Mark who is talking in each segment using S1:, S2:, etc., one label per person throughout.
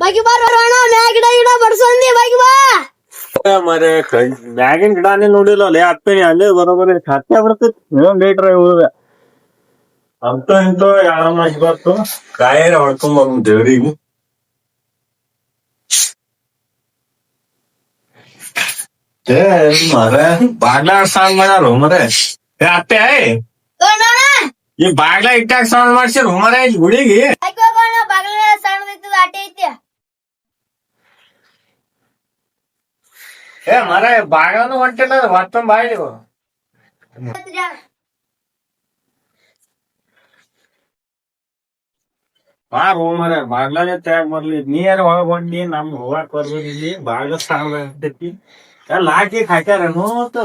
S1: ಬಾಗಿ ಬಾರ ಅಣ್ಣ ಮ್ಯಾ ಗಿಡ ಗಿಡ ಬಡ್ಸಂದಿ ಬಾಗಿ ಬಾ
S2: ಮರೆ ಮ್ಯಾಗಿನ ಗಿಡನೇ ನೋಡಿಲ್ಲ ಲೇ ಅಪ್ಪನಿ ಅಲ್ಲೇ ಬರೋಬರಿ ಹತ್ತೆ ಬರ್ತೈತಿ ಇನ್ನೊಂದ್ ಲೀಟ್ರ್ ಇವ್ರ ಅಂತ ಇಂತ ಯಾರಮ್ಮ ಇವತ್ತು ಕಾಯರ ಹೊಡ್ಕೊಂಡ್ ಬಂದ್ ದೇವ್ರಿಗೆ ಏ ಮರ ಬಾಗ್ಲ ಸಾಂಗ್ ಮಾಡ್ಯಾರ ಮರೆ ಏ ಅತ್ತೆ
S1: ಅಣ್ಣ
S2: ಈ ಬಾಗ್ಲ ಇಟ್ಟಾಗ ಸೌಂಡ್ ಮಾಡ್ಸಿ ಹುಮರ ಈ ಗುಡಿಗೆ.
S1: ಬಾಗ್ಲ ಐತಿ.
S2: ಏ ಮರ ಬಾಗ್ಲನು ಹೊಂಟಿಲ್ಲ ಮತ್ತೊಂದ್ ಬಾಯಿ ಬಾ ರೂಮರ ಬಾಗ್ಲಾನೆ ತೆಗ್ ಬರ್ಲಿ ನೀ ಯಾರು ಒಳಗ್ ಬಂದಿ ನಮ್ ಹೋಗಾಕ್ ಬರ್ಬೋದು ಇಲ್ಲಿ. ಬಾಗ್ಲ ಅಂತೈತಿ ಎಲ್ಲ ಹಾಕಿ ಹಾಕ್ಯಾರ ನೋತು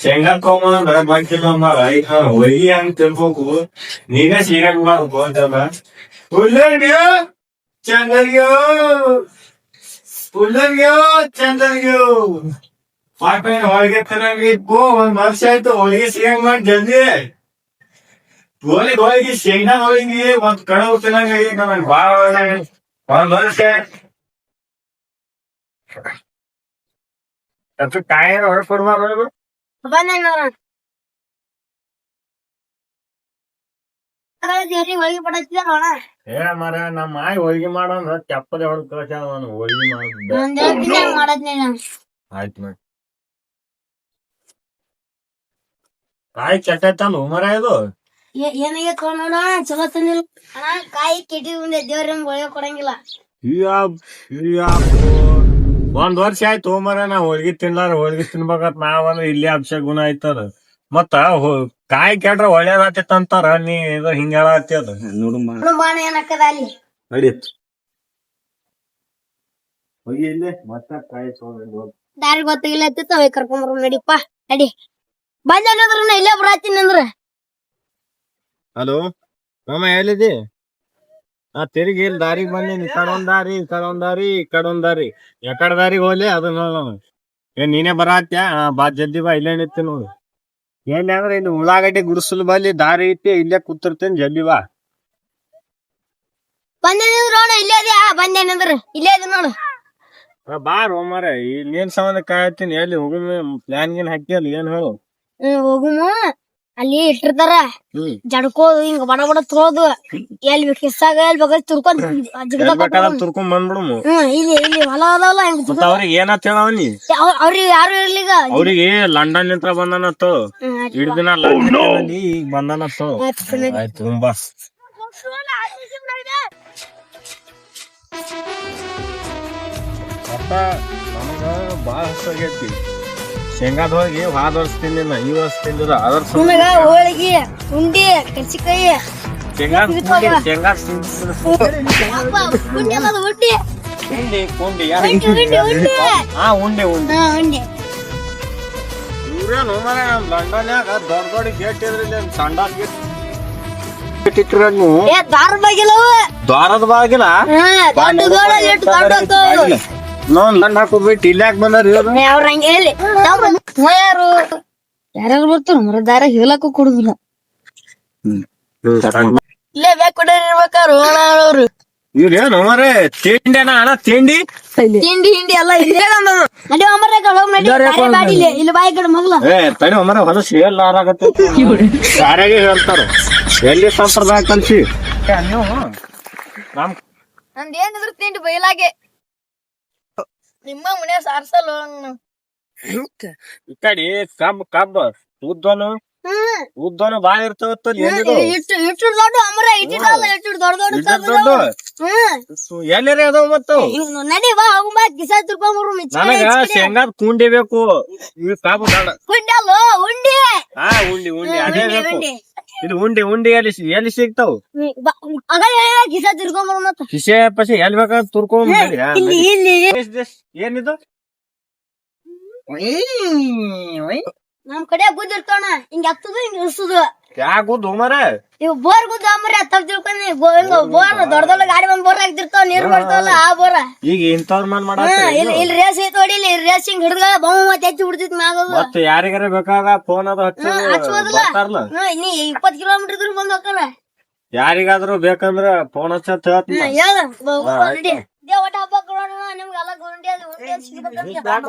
S2: ಮತ್ ಮತ್ತಿದ್ದು ಬಾಗ್ಲ ನಾನು ಬಯಸಿದ ಬರೀ ತಗೊಂಡ್ ಅಂತೇಳಿ ಅಲ್ಲಿಂದ ಒಂದ್ ತಿರ್ಸಾವ ಇದೆ ಅಣ್ಣ
S1: ಕರ್ಬರ್ನಾಗ ಇದ್ದಿದ್ದು ಅಂಡವಾಗಿದ್ದಿದ್ದೆ ದೇವ್ರಣ್ಣ
S2: ಸ್ವಲ್ಪ ಅದವಲ್ಲ ನಮ್ಮ ಈ ಹೊಲಿಗೆ ಮಾಡೋದ್ ಮಾಡಿಲ್ಲ ಶೇಂಗಾ ತಗೊಂಬಂದ್ರ ಬಾಕಿಲ್ಲ ಮಾರ ಈಗ ಹೊಲಿಗೆ ಹಂಗ್ ತಿನ್ಬೇಕು ನೀನೇ ಸಿಗಂಗ್ ಮಾಡ್ಬೇಕು ಅಂತಲ್ಲ ಉಲ್ಲಂಗ್ಯೋ ಚಂದರ್ಗ್ಯೋ ಉಲ್ಲಂಗ್ಯೋ ಚಂದರ್ಗ್ಯೋ ಪಾಪೇನ್ ಹೊಲಿಗೆ ತಿನ್ನಂಗ ಇತ್ತು ಒಂದ್ ವರ್ಷ ಆಯ್ತು ಹೊಲಿಗೆ ಸಿಗಂಗ್ ಮಾಡಿ ಜಲ್ದಿ ಹೋಳಿಗೆ ಹೋಳಿಗೆ ಶೇಂಗಾ ಹೋಳಿಗೆ ಒಂದ್ ಕಡವು ತಿನ್ನಂಗ ಈಗ ನನಗ್ ಬಾಳ ಒಂದ್ ವರ್ಷ ಅದು ಟೈರ್ ಹೊರಕೊಡ್ ಮಾರೋದು
S1: ಬಂದೆ ನೋಡ ದೇವ್ರಿಗೆ ಹೋಗಿ
S2: ಏ ಮರ ನಮ್ಮ ಮಾಯಿ ಹೋಳಿಗೆ ಮಾಡೋಂದ್ರ ಚಪ್ಪಲಿ ಹೊಡೆದ್ ಕಳ್ಸ್ಯಾನ ಅವನು ಹೋಳಿಗೆ
S1: ದಿನ ಮಾಡದ್ನೇ ನಾನು.
S2: ಆಯ್ತು ಮಾಡಿ ಕಾಯಿ ಕೆಟ್ಟೈತಲ್ಲ ಮರ ಇದು?
S1: ಏನಾಗೈತ್ ನೋಡ ಚಲೋ ತಂದಿಲ್ಲ. ಅಣ್ಣ ಕಾಯಿ ಕೆಟ್ಟಿ ಮುಂದೆ ದೇವ್ರ ಒಳಗೆ ಕೊಡಂಗಿಲ್ಲ.
S2: ಯಾ ಇಯ್ಯಪ್. ಒಂದ್ ವರ್ಷ ಆಯ್ತು ಮರ ನಾ ಹೋಳ್ಗಿ ತಿನ್ಲಾರ ಹೋಳ್ಗಿ ತಿನ್ಬೇಕಂತ ನಾವಂದ್ರ ಇಲ್ಲೇ ಅಂಶ ಗುಣ ಆಯ್ತದ ಮತ್ತ ಕಾಯಿ ಕೆಟ್ರ ಒಳ್ಳೇದಾತಿತ್ ಅಂತಾರ ನೀ ಇದು ಹಿಂಗ ಹೇಳತ್ತಿ ಅದ ನೋಡು
S1: ಬಾಣ ಏನಕ್ಕದ ಅಲ್ಲಿ?
S2: ನಡೀತು ಹೋಗಿ ಇಲ್ಲೇ ಮತ್ತ ಕಾಯಿ ತಗೊಂಡ್
S1: ದಾರಿ ಗೊತ್ತಾಗಿಲ್ಲ ಅತ್ತಿತ್ತ ಹೋಗಿ ಕರ್ಕೊಂಬರು ನಡಿಪ್ಪ. ನಡಿ. ಬಂದೆ ನಾ ಇಲ್ಲೇ ಬರಾತೀನಿ ಅಂದ್ರ.
S2: ಹಲೋ ಮಾಮ ಎಲ್ಲಿದಿ? ನಾ ತಿರುಗಿ ಇಲ್ಲಿ ದಾರಿಗೆ ಬಂದೀನಿ ಈ ಕಡೆ ಒಂದ್ ದಾರಿ ಈ ಕಡೆ ಒಂದ್ ದಾರಿ ಈ ಕಡೆ ಒಂದ್ ದಾರಿ. ಎಕಡೆ ದಾರಿಗೆ ಹೋಗ್ಲಿ ಅದನ್ನ ನೋಡೋಣ ಏನ್ ನೀನೇ ಬರಾತ್ಯ? ಆ, ಬಾ ಜಲ್ದಿ ಬಾ ಇಲ್ಲೇ ನಿಂತಿ ನೋಡು. ಏನ್ ಅಂದ್ರೆ ಇನ್ನು ಉಳ್ಳಾಗಡ್ಡಿ ಗುಡಿಸಲು ಬಲ್ಲಿ ದಾರಿ ಐತಿ ಇಲ್ಲೇ ಕೂತಿರ್ತೇನೆ ಜಲ್ದಿ ಬಾ.
S1: ಬಂದೆ ನೋಡ ಇಲ್ಲೇ ಅದೇ ಬಂದೆ ಅನ್ನಂದ್ರ ಇಲ್ಲೇ ಅದೇ ನೋಡು.
S2: ಆ, ಬಾ ರೋಮರ ಇಲ್ಲಿ ಏನ್ ಸಂಬಂಧ ಕಾಯತ್ತೀನಿ ಎಲ್ಲಿ ಹೋಗಿ ಪ್ಲಾನ್ ಗೀನ್ ಅಲ್ಲಿ ಏನ್ ಹೇಳು?
S1: ಹೋಗುನು. ಅಲ್ಲಿ ಇಟ್ಟಿರ್ತಾರ. ಜಡ್ಕೋದು ಹಿಂಗ ಬಡ ಬಡ ತೊಳೋದು ಎಲ್ಲಿ ಕಿಸ್ಸಾಗ ಎಲ್ಲಿ ಬೇಕಾದ್ರೆ ತುರ್ಕೊಂಡ್
S2: ಎಲ್ ತುರ್ಕೊಂಡ್ ಬಂದ್ಬಿಡು
S1: ಹ್ಮ್ ಇಲ್ಲಿ ಇಲ್ಲಿ ಹೊಲ ಅದಲ್ಲ ಹಿಂಗ
S2: ಅವ್ರಿಗೆ ಏನಂತ ಹೇಳವನಿ
S1: ಅವ್ರಿಗೆ ಯಾರು ಇರ್ಲಿಗ
S2: ಅವ್ರಿಗೆ ಲಂಡನ್ ನಿಂತ್ರ ಬಂದನತ್ತು
S1: ಹಿಡ್ದಿನ ಆಯ್ತ್
S2: ಇಡ್ ದಿನ ಲಂಡನ್ ಈಗ ಬಂದನತ್ತು
S1: ಆಯ್ತ್
S2: ತುಂಬಾ ಮತ್ತ ನನಗ ಬಾಳ ಹಸಾಗೈತಿ ಶೇಂಗಾದ ಹೋಳಿಗೆ ಹಾದ ವರ್ಷ ತಿಂದಿಲ್ಲ ಈ ವರ್ಷ ತಿಂದಿರ ಅದರ
S1: ನನಗ ಹೋಳಿಗೆ ಉಂಡಿ ಕರ್ಚಿಕಾಯಿ
S2: ಶೇಂಗಾ ಶೇಂಗಾ
S1: ಉಂಡಿ ಉಂಡಿ. ಉಂಡಿ
S2: ಹಾ ಉಂಡೆ. ಉಂಡೆ ಇವ್ರೇನು ಮರ ಲಂಡನ್ಯಾಗ ದೊಡ್ಡ ದೊಡ್ಡ ಗೇಟ್ ಇದ್ರಲ್ಲಿ ಗೇಟ್ ಬಾಗಿಲ?
S1: ದೊಡ್ಡ ದೊಡ್ಡ ದೊಡ್ಡ ದೊಡ್ಡ
S2: ನೋನ್ ದಂಡ ಹಾಕೋಬಿಟ್ಟು ಇಲ್ಲಿ ಯಾಕೆ ಬಂದಾರ ಇವ್ರು?
S1: ಅವ್ರ ಹಂಗೆ ಹೇಳಿ. ಯಾರು? ಯಾರ್ಯಾರು ಬರ್ತಾರ? ಮರ ದಾರ ಹೇಳಕ್ಕೂ ಕೊಡುದಿಲ್ಲ. ಇಲ್ಲೇ ಬೇಕು ಕೊಡೋರ್ ಅವ್ರು
S2: ಇವ್ರು ಏನು ಮರೆ ತಿಂಡಿನ ಅಣ್ಣ ತಿಂಡಿ?
S1: ತಿಂಡಿ ಹಿಂಡಿ ಎಲ್ಲ ಇಲ್ಲೇ ನಮ್ಮದು. ನಡಿ ಅಮರ ಹೋಗ್ ನಡಿ.
S2: ಇದಾರೆ
S1: ಬ್ಯಾರೆ ಗಾಡಿ ಇಲ್ಲಿ ಇಲ್ಲಿ ಬಾಯಿ ಕಡೆ ಮಗ್ಲ.
S2: ಏ ತಡಿ ಮರ ಹೊಲಸು ಹೇಳಾರಾಗತ್ತೆ ಯಾರ್ಯಾಗೆ ಹೇಳ್ತಾರ? ಎಲ್ಲಿ ಸಂಪ್ರದಾಯ ಕಲ್ಸಿ? ನೀವು ನಮ್
S1: ನಂದೇನಿದ್ರು ತಿಂಡಿ ಬಯಲಾಗೆ ನಿಮ್ಮ ಮನೆ ಸಾರ್ಸಲ್ಲ
S2: ಕಡೆ ಕಬ್ಬ್ ಕಬ್ಬ ಉದ್ದನು
S1: ಹ್ಮ್
S2: ಉದ್ದನು ಬಾಳ ಇರ್ತಾವತ್ತಲ್ಲ ಏನಿದು
S1: ಇಟ್ಟು ಇಟ್ಟು ದೊಡ್ಡ ಅಮರ ಇಟ್ಟಿಲ್ಲ ಇಟ್ಟು ದೊಡ್ಡ ದೊಡ್ಡ
S2: ಇದ್ರ
S1: ಕಬ್ಬು
S2: ದೊಡ್ಡ
S1: ಇದಾವು. ಹ್ಮ್
S2: ಎಲ್ಲರೇ ಅದಾವ ಮತ್ತು
S1: ಇವ್ನು ನಡಿ ಬಾ ಹೋಗುಂ ಬಾ ಕಿಸ ತಿರ್ಕೊಂಬರು
S2: ನನಗ ಶೇಂಗಾದ ಕುಂಡಿ ಬೇಕು ಇವ್ ಕಾಬು ಬೇಡ
S1: ಉಂಡಿ ಅಲ್ಲೋ ಉಂಡಿ
S2: ಹಾ ಉಂಡಿ ಉಂಡಿ ಅದೇ
S1: ಉಂಡಿ
S2: ಬೇಕು
S1: ಉಂಡಿ
S2: ಇದು ಉಂಡಿ ಉಂಡಿ ಎಲ್ಲಿ ಸಿ- ಎಲ್ಲಿ ಸಿಗ್ತಾವ್
S1: ಹ್ಮ್, ಬಾ, ಆಗ ಹೇಳ ಕಿಸ ತಿರ್ಕೊಂಬರು ಮತ್ತ
S2: ಕಿಸೆ ಪಸೆ ಎಲ್ಲಿ ಬೇಕಾದ್ರೆ ತುರ್ಕೊಂಡ್ ನಡಿ, ಹಾ,
S1: ಇಲ್ಲಿ
S2: ನಡಿ.
S1: ಇಲ್ಲಿ
S2: Is this? ಏನಿದು
S1: ನಮ್ ಕಡೆ ಗುದ್ದ ಇರ್ತಾವಣ ಹಿಂಗ ಹತ್ತದು ಹಿಂಗ ಇರ್ಸುದು.
S2: ಯಾಕೋ ಮರ
S1: ಇವ್ ಬೋರ್ ಗುದ್ದ ಅಂಬರಿ ಹತ್ತವ್ ತಿಳ್ಕೊಂಡಿ. ಬೋರ್ ದೊಡ್ಡ ದೊಡ್ಡ ಗಾಡಿ ಬಂದ್ ಬೋರ್ ಹಾಕ್ತಿರ್ತಾವ ನೀರ್ ಬರ್ತಾವಲ್ಲ ಆ ಬೋರ.
S2: ಈಗ ಇಂಥವ್ರ ಮನ್ ಮಾಡ
S1: ಇಲ್ಲ ರೇಸ್ ಐತ್ ನೋಡಿ ಇಲ್ಲಿ ರೇಸ್ ಹಿಂಗ್ ಹಿಡ್ದ ಬೊಮ್ಮ ಮತ್ತೆ ಹೆಚ್ಚಿ ಬಿಡ್ತಿತ್ ಮ್ಯಾಗದು
S2: ಮತ್ತೆ ಯಾರಿಗಾರ ಬೇಕಾದ ಫೋನ್ ಅದು ಹಚ್ಚ
S1: ಹ್ಮ್, ಹಚ್ಚುವುದಿಲ್ಲ.
S2: ಬರ್ತಾರಲ್ಲ.
S1: ನೀ ಇಪ್ಪತ್ ಕಿಲೋಮೀಟರ್ ಇದ್ರ ಬಂದ್ ಹೋಗ್ತಾರ.
S2: ಯಾರಿಗಾದ್ರೂ ಬೇಕಂದ್ರ ಫೋನ್ ಹಚ್ಚತ್ ಹೇಳ್ತೀನಿ
S1: ಒಟ್ಟ ಹಬ್ಬ ಕೊಡೋಣ ನಿಮ್ಗೆಲ್ಲ ಗುಂಡಿ ಅದು ಉಂಡಿ ಅದು ಸಿಗ್ಬೇಕಂತ.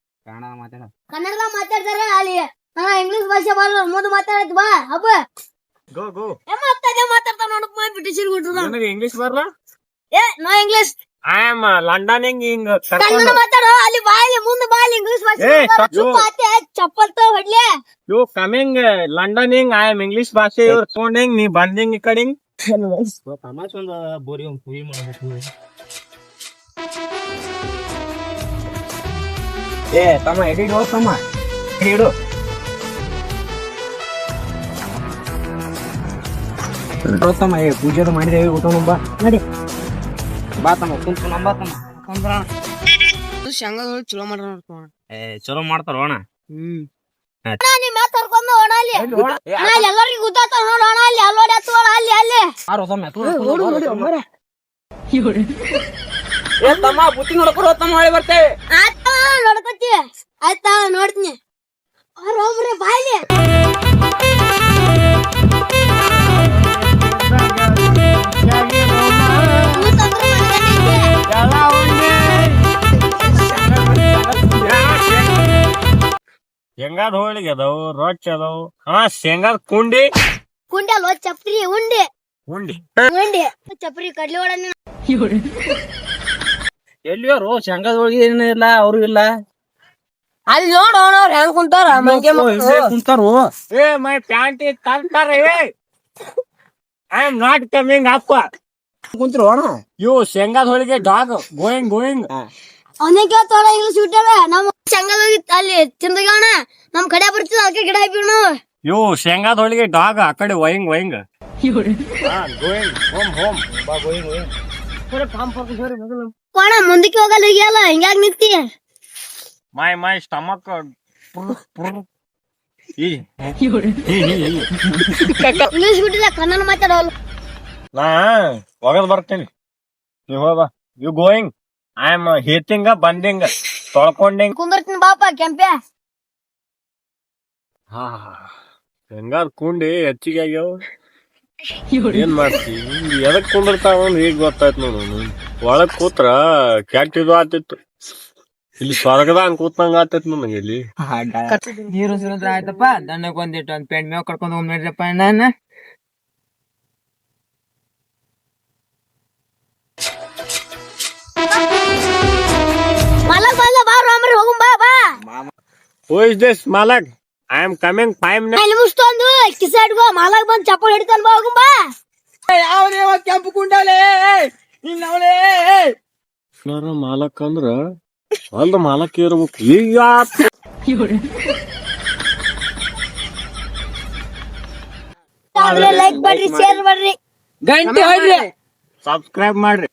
S1: ಟಿಸರಿ ಮಾತಾಡ. ಕನ್ನಡದಾಗ ಮಾತಾಡ್ತಾರ ಅಲ್ಲಿ. ಹಾ ಇಂಗ್ಲಿಷ್ ಭಾಷೆ ಬರಲ್ಲ ಮುಂದೆ ಮಾತಾಡತ್ ಬಾ ಅಬ್ಬ
S2: ಗೋ ಗೋ.
S1: ಮಾತಾಡ ಮಾತಾಡ್ತಾ ಮೈ ಟಿಸರಿ ಬಿಟ್ರು
S2: ನನಗೆ ಇಂಗ್ಲಿಷ್ ಬರಲ್ಲ
S1: ಏ no English
S2: I am London ಹಿಂಗ್ ಹಿಂಗ್
S1: ಕನ್ನಡ ಮಾತಾಡೋ ಅಲ್ಲಿ ಬಾಯಿ ಮುಂದೆ ಬಾಯಿ ಇಂಗ್ಲಿಷ್ ಭಾಷೆ
S2: ಏ.
S1: ಸುಮ್ಮ ಚಪ್ಪಲ್ ತೋ ಹೊಡ್ಲೆ.
S2: ಯು ಕಮಿಂಗ್ ಲಂಡನ್ ಹಿಂಗ್ ಐ ಆಮ್ ಇಂಗ್ಲಿಷ್ ಭಾಷೆ ಇವ್ರು ತಗೊಂಡ್ ನೀ ಬಂದಿಂಗ್ ಈ ಕಡೆ ಹಿಂಗ್. ತಮಾಷೆ ಒಂದು ಬೋರಿ ಒಂದು ಕುಯಿ ಮಾಡ್ಬೇಕು
S3: ಏ ತಮ್ಮ ಎಡಿಡು ತಮ್ಮ. ಎಡಿಡು ತಮ್ಮ ಏ ಪೂಜೆ ಮಾಡಿದೇವಿ ಊಟ ಬಾ. ನಡಿ. ಬಾ ತಮ್ಮ ಕುಂತು ನಂಬ ತಮ್ಮ. ಕುಂದ್ರ
S1: ಶಂಗಗಳು ಚಲೋ ಮಾಡ್ರ
S2: ಏ ಚಲೋ ಮಾಡ್ತಾರ ಅಣ್ಣ.
S3: ಹ್ಮ್.
S1: ಎಲ್ಲರಿಗೂ ನೋಡ ಅಣ್ಣ ಅಲ್ಲಿ ಅಲ್ಲೋಡಿ ಹತ್ತು ಅಲ್ಲಿ ಅಲ್ಲಿ.
S3: ಆರೋ ತಮ್ಮ ಏ ತಮ್ಮ. ಬುತ್ತಿ ತಮ್ಮ ಹೊಳಿ ಬರ್ತೇವೆ.
S1: ಆಯ್ತಾ ಆಯ್ತಾ ನೋಡ್ತೀನಿ. ಬಾಯ್ಲಿ ಕೂತಂದ್ರೆ ಮನ್ಯಾಗ ಐತಿ.
S2: ಶೇಂಗಾದ ಹೋಳಿಗೆ ಅದಾವು ರೊಟ್ಟಿ ಅದಾವು. ಹಾ ಶೇಂಗಾದ ಕುಂಡಿ.
S1: ಕುಂಡಿ ಅಲ್ವ? ಚಪ್ರಿ ಉಂಡೆ.
S2: ಉಂಡಿ.
S1: ಉಂಡಿ. ಚಪ್ರಿ ಕಡ್ಲಿ ಒಡನೆ
S3: ಎಲ್ಲಿಯೋರು ಶೇಂಗಾದ ಹೋಳಿಗೆ ಏನಿಲ್ಲ ಇಲ್ಲ ಅವರು ಇಲ್ಲ.
S1: ಅಲ್ಲಿ ನೋಡೋಣ ಅವ್ರು ಹೆಂಗ್ ಕುಂತಾರ ಮಂಗೆ
S3: ಕುಂತಾರು.
S2: ಏ ಮೈ ಪ್ಯಾಂಟ್ ಏ. ಐ ಆಮ್ ನಾಟ್ ಕಮಿಂಗ್ ಅಪ್ಪ
S3: ಕುಂತ್ರು ಅಣ್ಣ
S2: ಯೋ ಶೇಂಗಾದ ಹೋಳಿಗೆ ಡಾಗ್ ಗೋಯಿಂಗ್ ಗೋಯಿಂಗ್.
S1: ಅವನೇ ಕೇಳ್ತಾಳ ಇಂಗ್ಲಿಷ್ ನಮ್ಮ ಶೇಂಗಾದ ಹೋಗಿ ಅಲ್ಲಿ ತಿಂದಗಣ ನಮ್ ಕಡೆ ಬರ್ತಿದ ಅದಕ್ಕೆ ಗಿಡ ಹಾಕಿ ನಾವು.
S2: ಇವು ಶೇಂಗಾದ ಹೋಳಿಗೆ ಡಾಗ್ ಆ ಕಡೆ ವಯಿಂಗ್ ವಯಿಂಗ್. Going home home. ಬಾ ಗೋಯಿಂಗ್ ಗೋಯಿಂಗ್.
S1: ಕೋಣ ಮುಂದಕ್ಕೆ ಹೋಗಲ್ಲ ಹೋಗ್ಯಲ್ಲ ಹಿಂಗ್ಯಾಗ ನಿಂತಿ
S2: ಮೈ ಮೈ ಸ್ಟಮಕ್
S1: ಇಂಗ್ಲಿಷ್ ಬಿಟ್ಟಿಲ್ಲ ಕನ್ನಡ ಮಾತಾಡೋಲ್ಲ
S2: ನಾ ಒಗದ್ ಬರ್ತೇನೆ ನೀವ್ ಹೋಗ ಯು ಗೋಯಿಂಗ್ ಐ ಆಮ್ ಹೇತಿಂಗ ಬಂದಿಂಗ ತೊಳ್ಕೊಂಡಿಂಗ್
S1: ಕುಂದರ್ತೀನಿ ಬಾಪ ಕೆಂಪೆ
S2: ಹಾ ಹೆಂಗಾರ ಕುಂಡಿ ಹೆಚ್ಚಿಗೆ ಆಗ್ಯಾವ ಏನ್ ಮಾಡ್ತಿ? ಎದಕ್ ಕುಂದಿರ್ತಾವ ಈಗ ಗೊತ್ತಾಯ್ತು ನೋಡು ಒಳಗ್ ಕೂತ್ರ ಕೆಟ್ಟ ಇದು ಆತಿತ್ತು ಇಲ್ಲಿ ಸ್ವರ್ಗದಾಗ ಕೂತಂಗ ಆತೈತ್ ನನಗೆ ಇಲ್ಲಿ.
S3: ನೀರು ಸುರಿದ್ರ ಆಯ್ತಪ್ಪ ದಣ್ಣಕ್ ಒಂದಿಟ್ಟು ಒಂದ್ ಪೆಂಡ್ ಮೇವ್ ಕರ್ಕೊಂಡ್ ಹೋಗ್ ನೋಡ್ರಪ್ಪ ನಾನು
S1: ಮಲಗ್ ಬಂದ ಬಾ ರಾಮ್ರಿ
S2: ಐ ಆಮ್ ಕಮಿಂಗ್ ಫೈವ್
S1: ಅಲ್ಲಿ ಮುಷ್ಟೊಂದು ಕಿಸಾಡ್ಗೋ ಮಾಲಾಗ ಬಂದ್ ಚಪ್ಪಲ್ ಹಿಡಿತಾನ ಬಾ ಹೋಗುಂ ಬಾ.
S3: ಯಾವನೇ ಕೆಂಪು ಕುಂಡಲೆ? ಇನ್ನವನೇ
S2: ಮಾಲಕ್ ಅಂದ್ರ ಅಲ್ದ ಮಾಲಕ್ ಇರ್ಬೇಕು. ಈಗ
S1: ಲೈಕ್ ಮಾಡ್ರಿ ಶೇರ್ ಮಾಡ್ರಿ.
S3: ಗಂಟೆ ಹೋಗ್ರಿ
S2: ಸಬ್ಸ್ಕ್ರೈಬ್ ಮಾಡ್ರಿ.